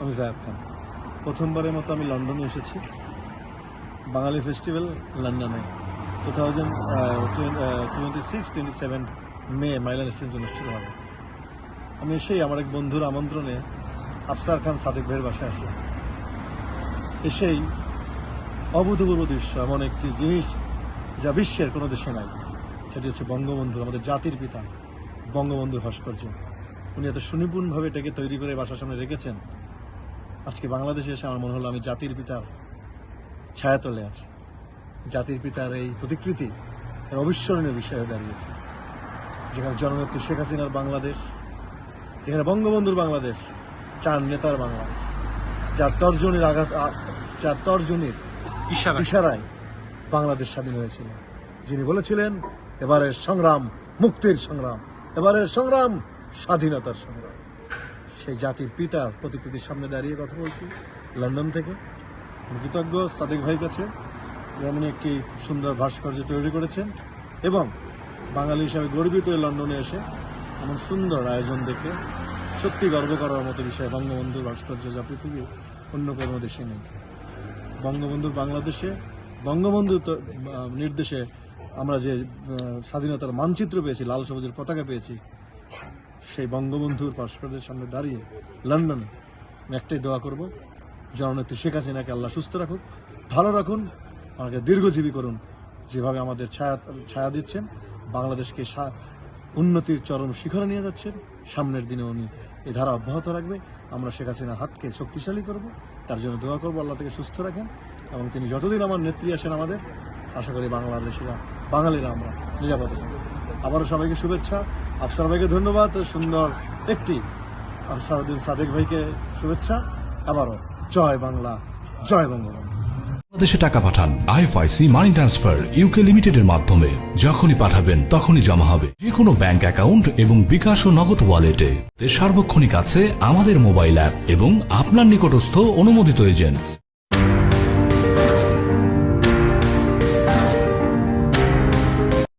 আমি জায়দ খান। প্রথমবারের মতো আমি লন্ডনে এসেছি। বাঙালি ফেস্টিভ্যাল লন্ডনে। Two thousand twenty six twenty seven May Milan অনুষ্ঠিত হবে। আমি এসেই আমার এক বন্ধুর আমন্ত্রণে আফসার খান সাদেক ভাইয়ের বাসায় আসলাম। এসেই অভূতপূর্ব দৃশ্য, এমন একটি জিনিস যা বিশ্বের কোনো দেশে নাই। সেটি হচ্ছে বঙ্গবন্ধু আমাদের জাতির পিতা, বঙ্গবন্ধুর ভাস্কর্য। উনি এত সুনিপুণভাবে এটাকে তৈরি করে বাসার সামনে রেখেছেন। আজকে বাংলাদেশে এসে আমার মনে হলো আমি জাতির পিতার ছায়াতলে আছি। জাতির পিতার এই প্রতিকৃতি এর অবিস্মরণীয় বিষয় হয়ে দাঁড়িয়েছে। যেখানে জননেত্রী শেখ হাসিনার বাংলাদেশ যেখানে বঙ্গবন্ধুর বাংলাদেশ চার নেতার বাংলাদেশ। যার তর্জনীর আঘাত যার তর্জনীর ইশারা ইশারায় বাংলাদেশ স্বাধীন হয়েছিল। যিনি বলেছিলেন এবারের সংগ্রাম মুক্তির সংগ্রাম এবারের সংগ্রাম স্বাধীনতার সংগ্রাম। সেই জাতির পিতার প্রতিকৃতির সামনে দাঁড়িয়ে কথা বলছি। লন্ডন থেকে। কৃতজ্ঞ সাদেক ভাইয়ের কাছে। যেমন একটি সুন্দর ভাস্কর্য তৈরি করেছেন এবং বাঙালি হিসাবে গর্বিত লন্ডনে এসে এমন সুন্দর আয়োজন দেখে সত্যি গর্ব করার মতো বিষয় বঙ্গবন্ধুর ভাস্কর্য যা পৃথিবীর অন্য কোনো দেশে নেই। বঙ্গবন্ধুর বাংলাদেশে, বঙ্গবন্ধু নির্দেশে আমরা যে স্বাধীনতার মানচিত্র পেয়েছি, লাল সবুজের পতাকা পেয়েছি সেই বঙ্গবন্ধুর ভাস্কর্যের সামনে দাঁড়িয়ে লন্ডনে একটাই দোয়া করব, জননেত্রী শেখ হাসিনাকে আল্লাহ সুস্থ রাখুক, ভালো রাখুন আমাকে দীর্ঘজীবী করুন। যেভাবে আমাদের ছায়া ছায়া দিচ্ছেন, বাংলাদেশকে উন্নতির চরম শিখরে নিয়ে যাচ্ছেন, সামনের দিনে উনি এই ধারা অব্যাহত রাখবে। আমরা শেখ হাসিনার হাতকে শক্তিশালী করব, তার জন্য দোয়া করব, আল্লাহ থেকে সুস্থ রাখেন। এবং তিনি যতদিন আমার নেত্রী আসেন আমাদের, আশা করি বাংলাদেশিরা বাঙালিরা আমরা, নিরাপদে। আবারও সবাইকে শুভেচ্ছা। আফসার ভাইকে ধন্যবাদ। সুন্দর একটি আফসারউদ্দিন সাদেক ভাইকে শুভেচ্ছা। আবারও জয় বাংলা, জয় বঙ্গবন্ধু বাংলাদেশে টাকা পাঠান। আইএফআইসি মানি ট্রান্সফার ইউকে লিমিটেডের মাধ্যমে। যখনই পাঠাবেন, তখনই জমা হবে। যে কোনো ব্যাংক অ্যাকাউন্ট এবং বিকাশ ও নগদ ওয়ালেটে। সার্বক্ষণিক আছে আমাদের মোবাইল অ্যাপ এবং আপনার নিকটস্থ অনুমোদিত এজেন্ট।